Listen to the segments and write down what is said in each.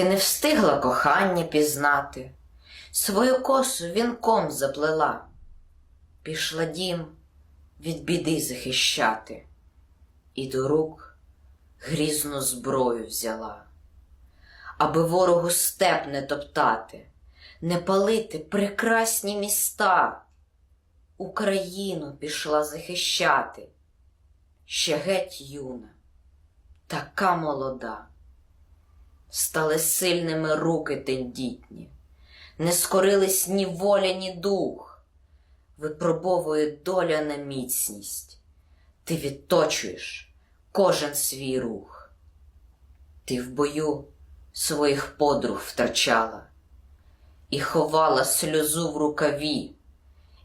Ти не встигла кохання пізнати, свою косу вінком заплела, пішла дім від біди захищати, і до рук грізну зброю взяла, аби ворогу степ не топтати, не палити прекрасні міста. Україну пішла захищати, ще геть юна, така молода. Стали сильними руки тендітні, не скорились ні воля, ні дух, випробовує доля на міцність, ти відточуєш кожен свій рух. Ти в бою своїх подруг втрачала і ховала сльозу в рукаві.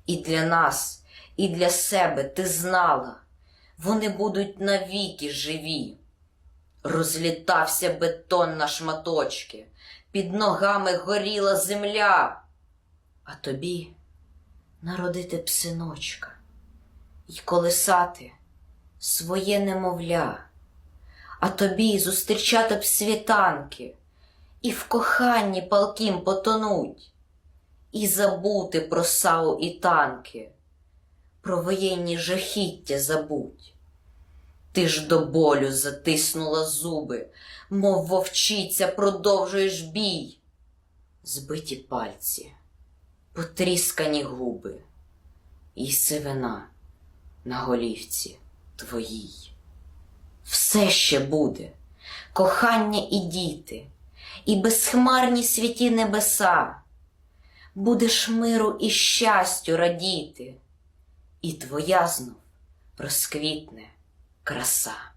І для нас, і для себе ти знала, вони будуть навіки живі. Розлітався бетон на шматочки, під ногами горіла земля, а тобі народити б синочка й колисати своє немовля, а тобі зустрічати світанки. І в коханні палким потонуть, і забути про сау і танки, про воєнні жахіття забудь. Ти ж до болю затиснула зуби, мов вовчиця продовжуєш бій. Збиті пальці, потріскані губи, і сивина на голівці твоїй. Все ще буде, кохання і діти, і безхмарні святі небеса. Будеш миру і щастю радіти, і твоя знов розквітне краса.